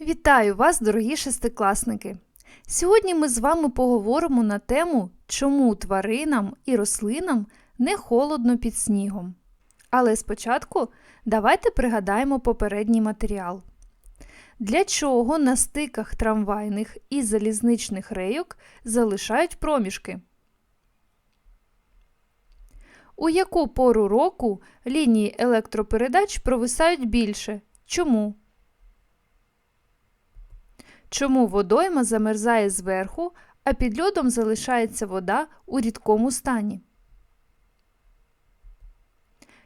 Вітаю вас, дорогі шестикласники! Сьогодні ми з вами поговоримо на тему, чому тваринам і рослинам не холодно під снігом. Але спочатку давайте пригадаємо попередній матеріал. Для чого на стиках трамвайних і залізничних рейок залишають проміжки? У яку пору року лінії електропередач провисають більше? Чому? Чому водойма замерзає зверху, а під льодом залишається вода у рідкому стані?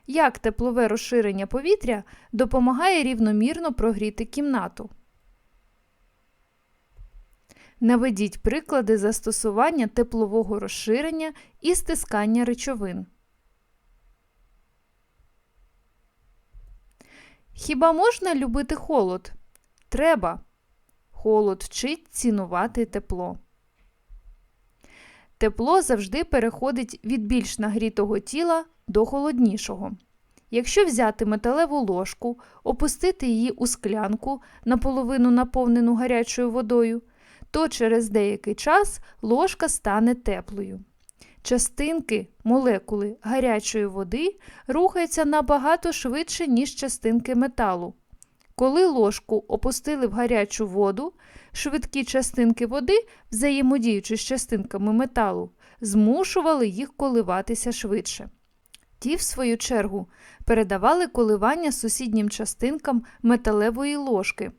Як теплове розширення повітря допомагає рівномірно прогріти кімнату? Наведіть приклади застосування теплового розширення і стискання речовин. Хіба можна любити холод? Треба. Холод вчить цінувати тепло. Тепло завжди переходить від більш нагрітого тіла до холоднішого. Якщо взяти металеву ложку, опустити її у склянку, наполовину наповнену гарячою водою, то через деякий час ложка стане теплою. Частинки, молекули гарячої води рухаються набагато швидше, ніж частинки металу. Коли ложку опустили в гарячу воду, швидкі частинки води, взаємодіючи з частинками металу, змушували їх коливатися швидше. Ті, в свою чергу, передавали коливання сусіднім частинкам металевої ложки.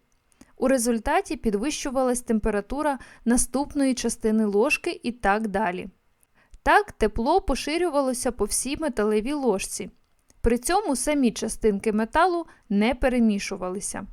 У результаті підвищувалась температура наступної частини ложки і так далі. Так тепло поширювалося по всій металевій ложці. При цьому самі частинки металу не перемішувалися.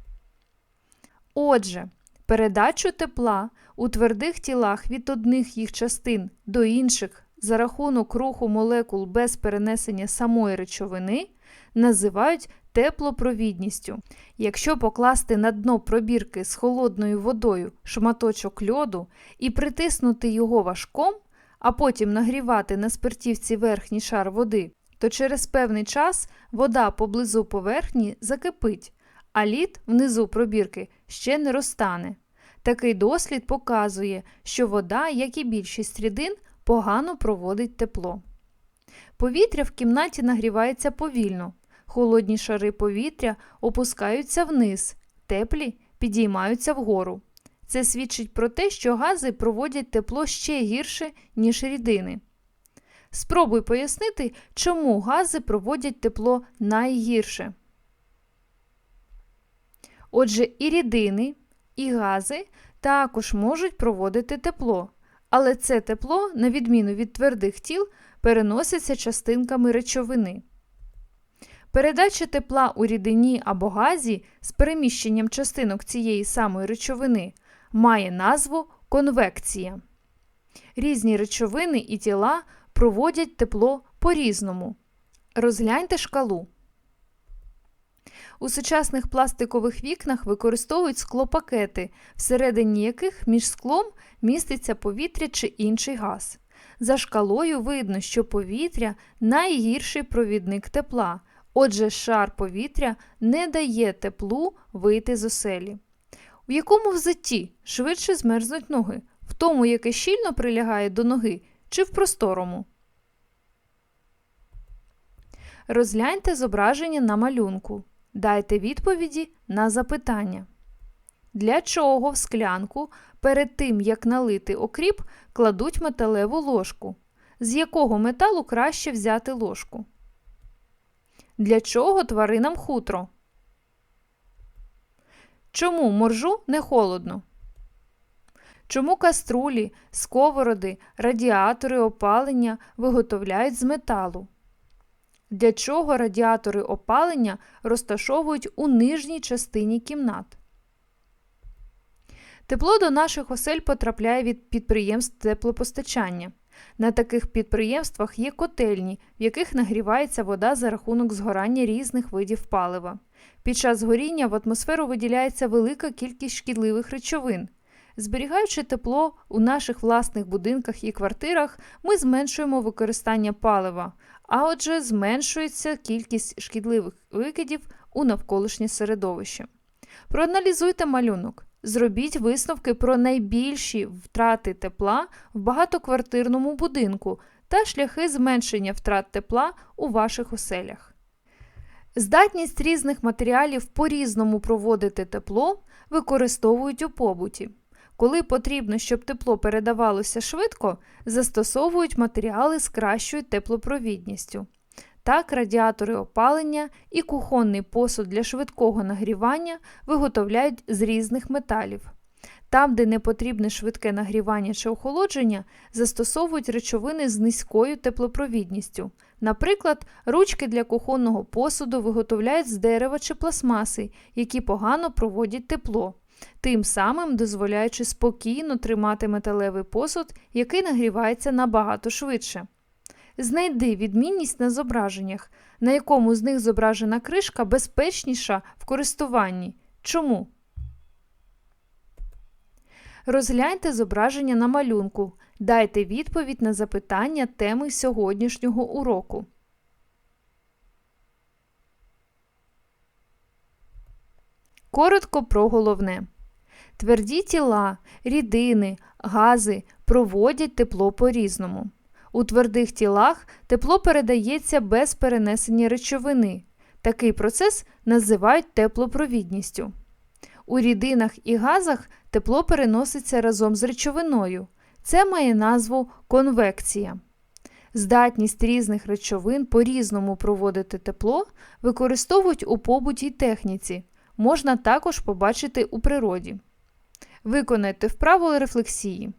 Отже, передачу тепла у твердих тілах від одних їх частин до інших за рахунок руху молекул без перенесення самої речовини називають теплопровідністю. Якщо покласти на дно пробірки з холодною водою шматочок льоду і притиснути його важком, а потім нагрівати на спиртівці верхній шар води, то через певний час вода поблизу поверхні закипить, а лід внизу пробірки ще не розтане. Такий дослід показує, що вода, як і більшість рідин, погано проводить тепло. Повітря в кімнаті нагрівається повільно. Холодні шари повітря опускаються вниз, теплі підіймаються вгору. Це свідчить про те, що гази проводять тепло ще гірше, ніж рідини. Спробуй пояснити, чому гази проводять тепло найгірше. Отже, і рідини, і гази також можуть проводити тепло, але це тепло, на відміну від твердих тіл, переноситься частинками речовини. Передача тепла у рідині або газі з переміщенням частинок цієї самої речовини має назву конвекція. Різні речовини і тіла проводять тепло по-різному. Розгляньте шкалу. У сучасних пластикових вікнах використовують склопакети, всередині яких між склом міститься повітря чи інший газ. За шкалою видно, що повітря найгірший провідник тепла, отже, шар повітря не дає теплу вийти з оселі. У якому взутті швидше змерзнуть ноги, в тому, яке щільно прилягає до ноги, чи в просторому. Розгляньте зображення на малюнку. Дайте відповіді на запитання. Для чого в склянку перед тим, як налити окріп, кладуть металеву ложку? З якого металу краще взяти ложку? Для чого тваринам хутро? Чому моржу не холодно? Чому каструлі, сковороди, радіатори опалення виготовляють з металу? Для чого радіатори опалення розташовують у нижній частині кімнат? Тепло до наших осель потрапляє від підприємств теплопостачання. На таких підприємствах є котельні, в яких нагрівається вода за рахунок згорання різних видів палива. Під час горіння в атмосферу виділяється велика кількість шкідливих речовин. Зберігаючи тепло у наших власних будинках і квартирах, ми зменшуємо використання палива, а отже, зменшується кількість шкідливих викидів у навколишнє середовище. Проаналізуйте малюнок. Зробіть висновки про найбільші втрати тепла в багатоквартирному будинку та шляхи зменшення втрат тепла у ваших оселях. Здатність різних матеріалів по-різному проводити тепло використовують у побуті. Коли потрібно, щоб тепло передавалося швидко, застосовують матеріали з кращою теплопровідністю. Так, радіатори опалення і кухонний посуд для швидкого нагрівання виготовляють з різних металів. Там, де не потрібне швидке нагрівання чи охолодження, застосовують речовини з низькою теплопровідністю. Наприклад, ручки для кухонного посуду виготовляють з дерева чи пластмаси, які погано проводять тепло, тим самим дозволяючи спокійно тримати металевий посуд, який нагрівається набагато швидше. Знайди відмінність на зображеннях, на якому з них зображена кришка безпечніша в користуванні. Чому? Розгляньте зображення на малюнку. Дайте відповідь на запитання теми сьогоднішнього уроку. Коротко про головне. Тверді тіла, рідини, гази проводять тепло по-різному. У твердих тілах тепло передається без перенесення речовини. Такий процес називають теплопровідністю. У рідинах і газах тепло переноситься разом з речовиною. Це має назву конвекція. Здатність різних речовин по-різному проводити тепло використовують у побуті й техніці. Можна також побачити у природі. Виконайте вправу рефлексії.